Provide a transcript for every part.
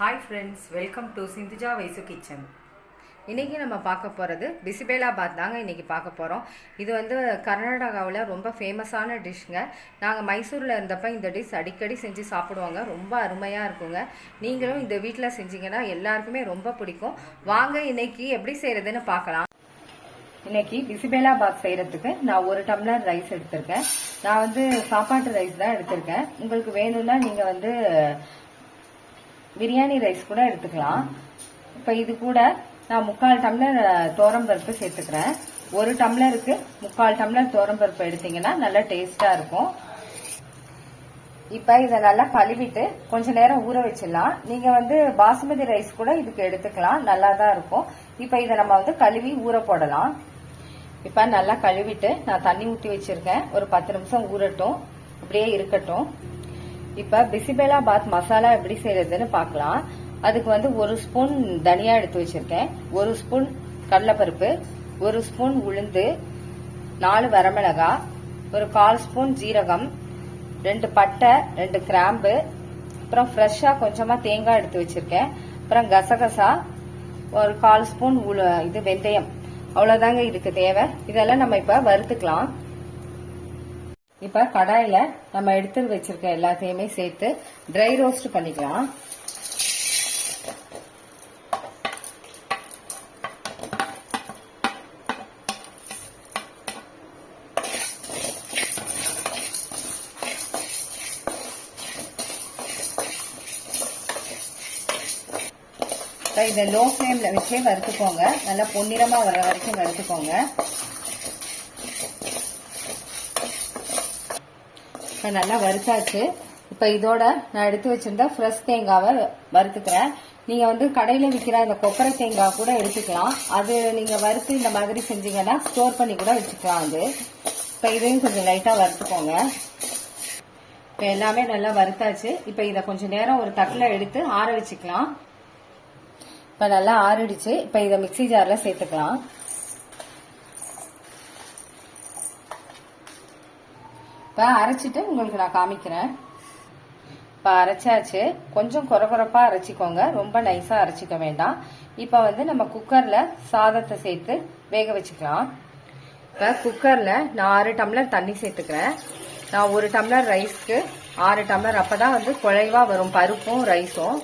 Hi friends welcome to Sindhuja Vaisu kitchen இன்றைக்கி நம்ம பார்க்க போகிறது பிசிபேலாபாத் தாங்க இன்றைக்கி பார்க்க போகிறோம் இது வந்து கர்நாடகாவில் ரொம்ப ஃபேமஸான டிஷ்ங்க நாங்கள் மைசூரில் இருந்தப்போ இந்த டிஷ் அடிக்கடி செஞ்சு சாப்பிடுவாங்க. ரொம்ப அருமையாக இருக்குங்க. நீங்களும் இந்த வீட்டில் செஞ்சீங்கன்னா எல்லாருக்குமே ரொம்ப பிடிக்கும். வாங்க இன்னைக்கு எப்படி செய்கிறதுன்னு பார்க்கலாம். இன்னைக்கு பிசிபேலாபாத் செய்கிறதுக்கு நான் ஒரு டம்ளர் ரைஸ் எடுத்திருக்கேன். நான் வந்து சாப்பாட்டு ரைஸ் தான் எடுத்திருக்கேன். உங்களுக்கு வேணும்னா நீங்கள் வந்து பிரியாணி ரைஸ் கூட எடுத்துக்கலாம். இப்போ இது கூட நான் முக்கால் டம்ளர் பருப்பு சேர்த்துக்கிறேன். ஒரு டம்ளருக்கு முக்கால் டம்ளர் பருப்பு எடுத்தீங்கன்னா நல்லா டேஸ்டாக இருக்கும். இப்போ இதை நல்லா கழுவிட்டு கொஞ்ச நேரம் ஊற வச்சிடலாம். நீங்கள் வந்து பாசுமதி ரைஸ் கூட இதுக்கு எடுத்துக்கலாம். நல்லா தான் இருக்கும். இப்போ இதை நம்ம வந்து கழுவி ஊற போடலாம். இப்போ நல்லா கழுவிட்டு நான் தண்ணி ஊற்றி வச்சிருக்கேன். ஒரு பத்து நிமிஷம் ஊறட்டும். அப்படியே இருக்கட்டும். இப்போ பிசிபேலா பாத் மசாலா எப்படி செய்யறதுன்னு பார்க்கலாம். அதுக்கு வந்து ஒரு ஸ்பூன் தனியா எடுத்து வச்சிருக்கேன். ஒரு ஸ்பூன் கடலைப்பருப்பு ஒரு ஸ்பூன் உளுந்து நாலு வரமிளகா ஒரு கால் ஸ்பூன் ஜீரகம் ரெண்டு பட்டை ரெண்டு கிராம்பு அப்புறம் ஃப்ரெஷ்ஷாக கொஞ்சமாக தேங்காய் எடுத்து வச்சிருக்கேன். அப்புறம் கசகசா ஒரு கால் ஸ்பூன் உளு இது வெந்தயம். அவ்வளோதாங்க இதுக்கு தேவை. இதெல்லாம் நம்ம இப்போ வறுத்துக்கலாம். இப்போ கடாயில் நம்ம எடுத்து வச்சிருக்க எல்லாத்தையுமே சேர்த்து ட்ரை ரோஸ்ட் பண்ணிக்கலாம். இதை லோ ஃப்ளேமில் வச்சே வறுத்துக்கோங்க. நல்லா பொன்னிறமாக வர வரைக்கும் வறுத்துக்கோங்க. இப்போ நல்லா வறுத்தாச்சு. இப்போ இதோட நான் எடுத்து வச்சிருந்த ஃப்ரெஷ் தேங்காவை வறுத்துக்கிறேன். நீங்கள் வந்து கடையில் விற்கிற அந்த கொப்பரை தேங்காய் கூட எடுத்துக்கலாம். அது நீங்கள் வறுத்து இந்த மாதிரி செஞ்சீங்கன்னா ஸ்டோர் பண்ணி கூட வச்சுக்கலாம் அது. இப்போ இதையும் கொஞ்சம் லைட்டாக வறுத்துக்கோங்க. இப்போ எல்லாமே நல்லா வறுத்தாச்சு. இப்போ இதை கொஞ்சம் நேரம் ஒரு தட்டில் எடுத்து ஆற வச்சுக்கலாம். இப்போ நல்லா ஆறிடுச்சு. இப்போ இதை மிக்சி ஜாரில் சேர்த்துக்கலாம். இப்போ அரைச்சிட்டு உங்களுக்கு நான் காமிக்கிறேன். இப்போ அரைச்சாச்சு. கொஞ்சம் குறகுறப்பாக அரைச்சிக்கோங்க. ரொம்ப நைஸாக அரைச்சிக்க வேண்டாம். இப்போ வந்து நம்ம குக்கரில் சாதத்தை சேர்த்து வேக வச்சுக்கலாம். இப்போ குக்கரில் நான் ஆறு டம்ளர் தண்ணி சேர்த்துக்கிறேன். நான் ஒரு டம்ளர் ரைஸ்க்கு ஆறு டம்ளர். அப்போ தான் வந்து குழைவாக வரும். பருப்பும் ரைஸும்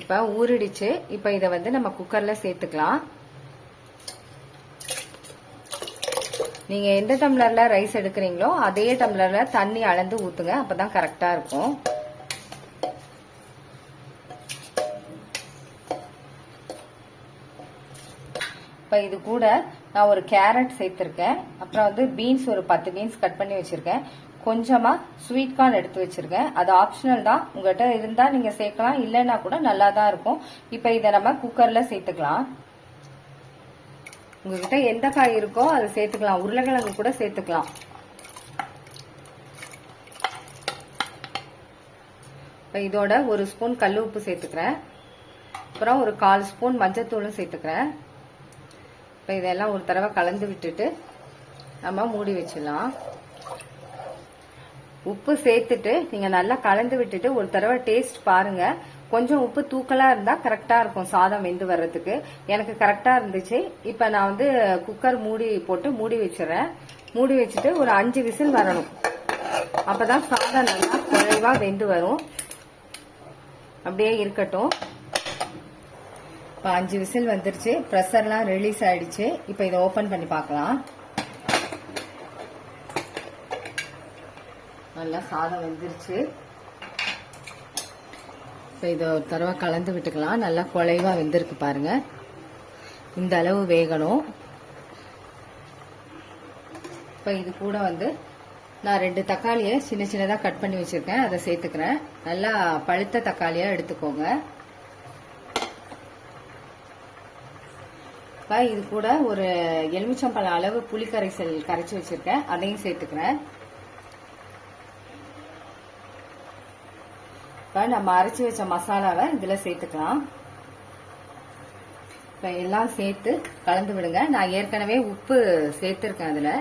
இப்போ ஊறிடுச்சு. இப்போ இதை வந்து நம்ம குக்கரில் சேர்த்துக்கலாம். நீங்க எந்த டம்ளர்ல ரைஸ் எடுக்கிறீங்களோ அதே டம்ளர்ல தண்ணி அளந்து ஊத்துங்க. அப்பதான் கரெக்டா இருக்கும். இப்ப இது கூட நான் ஒரு கேரட் சேர்த்திருக்கேன். அப்புறம் வந்து பீன்ஸ் ஒரு பத்து பீன்ஸ் கட் பண்ணி வச்சிருக்கேன். கொஞ்சமா ஸ்வீட் கார்ன் எடுத்து வச்சிருக்கேன். அது ஆப்ஷனல் தான். உங்ககிட்ட இருந்தா நீங்க சேர்க்கலாம். இல்லைன்னா கூட நல்லா தான் இருக்கும். இப்ப இதை நம்ம குக்கர்ல சேர்த்துக்கலாம். உங்ககிட்ட எந்த காய் இருக்கோ அதை சேர்த்துக்கலாம். உருளைக்கிழங்கு கூட சேர்த்துக்கலாம். இப்போ இதோட ஒரு ஸ்பூன் கல் உப்பு சேர்த்துக்கிறேன். அப்புறம் ஒரு கால் ஸ்பூன் மஞ்சத்தூளும் சேர்த்துக்கிறேன். இப்போ இதெல்லாம் ஒரு தடவை கலந்து விட்டுட்டு நம்ம மூடி வச்சிடலாம். உப்பு சேர்த்துட்டு நீங்கள் நல்லா கலந்து விட்டுட்டு ஒரு தடவை டேஸ்ட் பாருங்கள் கொஞ்சம் உப்பு தூக்கலா இருந்தா கரெக்டா இருக்கும். சாதம் வெந்து வர்றதுக்கு. எனக்கு கரெக்டா இருந்துச்சு. இப்ப நான் வந்து குக்கர் மூடி போட்டு மூடி வச்சிடறேன். மூடி வச்சுட்டு ஒரு அஞ்சு விசில் வரணும். அப்பதான் சாதம் நல்லா குறைவா வெந்து வரும். அப்படியே இருக்கட்டும். இப்ப அஞ்சு விசில் வந்துருச்சு. ப்ரெஷர்லாம் ரிலீஸ் ஆயிடுச்சு. இப்ப இதை ஓபன் பண்ணி பார்க்கலாம். நல்லா சாதம் வெந்துருச்சு. இப்போ இதை ஒரு தடவை கலந்து விட்டுக்கலாம். நல்லா குலைவாக வெந்திருக்கு பாருங்க. இந்த அளவு வேகணும். இப்போ இது கூட வந்து நான் ரெண்டு தக்காளியை சின்ன சின்னதாக கட் பண்ணி வச்சுருக்கேன். அதை சேர்த்துக்கிறேன். நல்லா பழுத்த தக்காளியாக எடுத்துக்கோங்க. இப்போ இது கூட ஒரு எலுமிச்சம்பழம் அளவு புளி கரைசல் கரைச்சி வச்சுருக்கேன். அதையும் சேர்த்துக்கிறேன். இப்போ நம்ம அரைச்சி வச்ச மசாலாவை இதில் சேர்த்துக்கலாம். இப்போ எல்லாம் சேர்த்து கலந்து விடுங்க. நான் ஏற்கனவே உப்பு சேர்த்துருக்கேன் அதில்.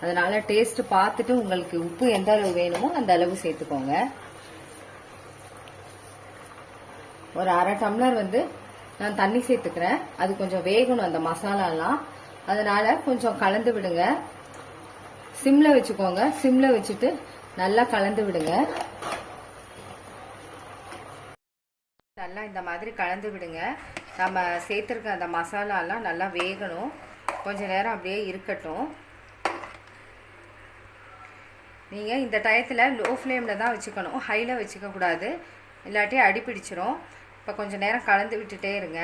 அதனால டேஸ்ட் பார்த்துட்டு உங்களுக்கு உப்பு எந்த அளவு வேணுமோ அந்த அளவு சேர்த்துக்கோங்க. ஒரு அரை டம்ளர் வந்து நான் தண்ணி சேர்த்துக்கிறேன். அது கொஞ்சம் வேகணும் அந்த மசாலாலாம். அதனால கொஞ்சம் கலந்து விடுங்க. சிம்ல வச்சுக்கோங்க. சிம்ல வச்சுட்டு நல்லா கலந்து விடுங்க நல்லா இந்த மாதிரி கலந்து விடுங்க. நம்ம சேர்த்துருக்க அந்த மசாலாலாம் நல்லா வேகணும். கொஞ்ச நேரம் அப்படியே இருக்கட்டும். நீங்கள் இந்த டயத்தில் லோ ஃப்ளேமில் தான் வச்சுக்கணும். ஹையில் வச்சுக்கக்கூடாது இல்லாட்டி அடி பிடிச்சிரும். இப்போ கொஞ்சம் நேரம் கலந்து விட்டுட்டே இருங்க.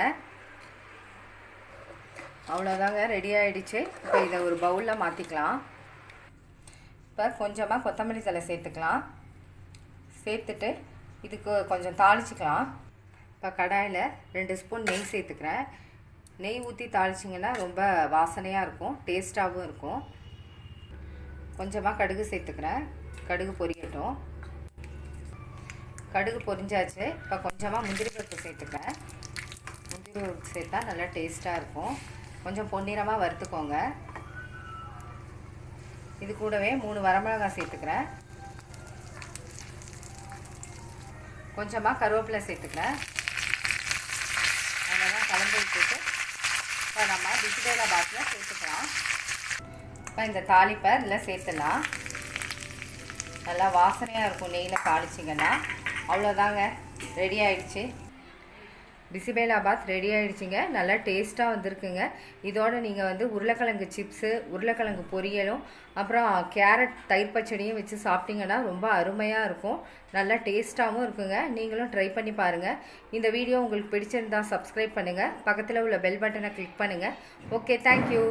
அவ்வளோதாங்க ரெடி ஆகிடுச்சு இப்போ இதை ஒரு பவுலில் மாற்றிக்கலாம் இப்போ கொஞ்சமாக கொத்தமல்லி தலை சேர்த்துக்கலாம். சேர்த்துட்டு இதுக்கு கொஞ்சம் தாளிச்சிக்கலாம். இப்போ கடாயில் ரெண்டு ஸ்பூன் நெய் சேர்த்துக்கிறேன். நெய் ஊற்றி தாளிச்சிங்கன்னா ரொம்ப வாசனையாக இருக்கும் டேஸ்ட்டாகவும் இருக்கும். கொஞ்சமாக கடுகு சேர்த்துக்கிறேன். கடுகு பொரியட்டும். கடுகு பொரிஞ்சாச்சு இப்போ கொஞ்சமாக முந்திரி பருப்பு சேர்த்துக்கிறேன். முந்திரி பருப்பு சேர்த்தா நல்லா டேஸ்ட்டாக இருக்கும். கொஞ்சம் பொன்னிறமாக வறுத்துக்கோங்க. இது கூடவே மூணு வரமிளகாய் சேர்த்துக்கிறேன். கொஞ்சமாக கருவேப்பிலை சேர்த்துக்கிறேன். கலந்து விட்டுட்டு இப்போ நம்ம பிசிபேலா பாட்டில் சேர்த்துக்கலாம். இப்போ இந்த தாளிப்பை இதில் சேர்த்துலாம் நல்லா வாசனையாக இருக்கும் நெய்யில் தாளிச்சிங்கன்னா. அவ்வளோதாங்க ரெடி ஆயிடுச்சு. பிசிபேலாபாத் ரெடி ஆகிடுச்சிங்க நல்லா டேஸ்ட்டாக வந்திருக்குங்க. இதோட நீங்கள் வந்து உருளைக்கிழங்கு சிப்ஸு உருளைக்கிழங்கு பொரியலும் அப்புறம் கேரட் தயிர் பச்சடியும் வச்சு சாப்பிட்டிங்கன்னா ரொம்ப அருமையாக இருக்கும். நல்லா டேஸ்ட்டாகவும் இருக்குங்க. நீங்களும் ட்ரை பண்ணி பாருங்கள் இந்த வீடியோ உங்களுக்கு பிடிச்சிருந்தா சப்ஸ்கிரைப் பண்ணுங்கள் பக்கத்தில் உள்ள பெல் பட்டனை கிளிக் பண்ணுங்கள் ஓகே தேங்க்யூ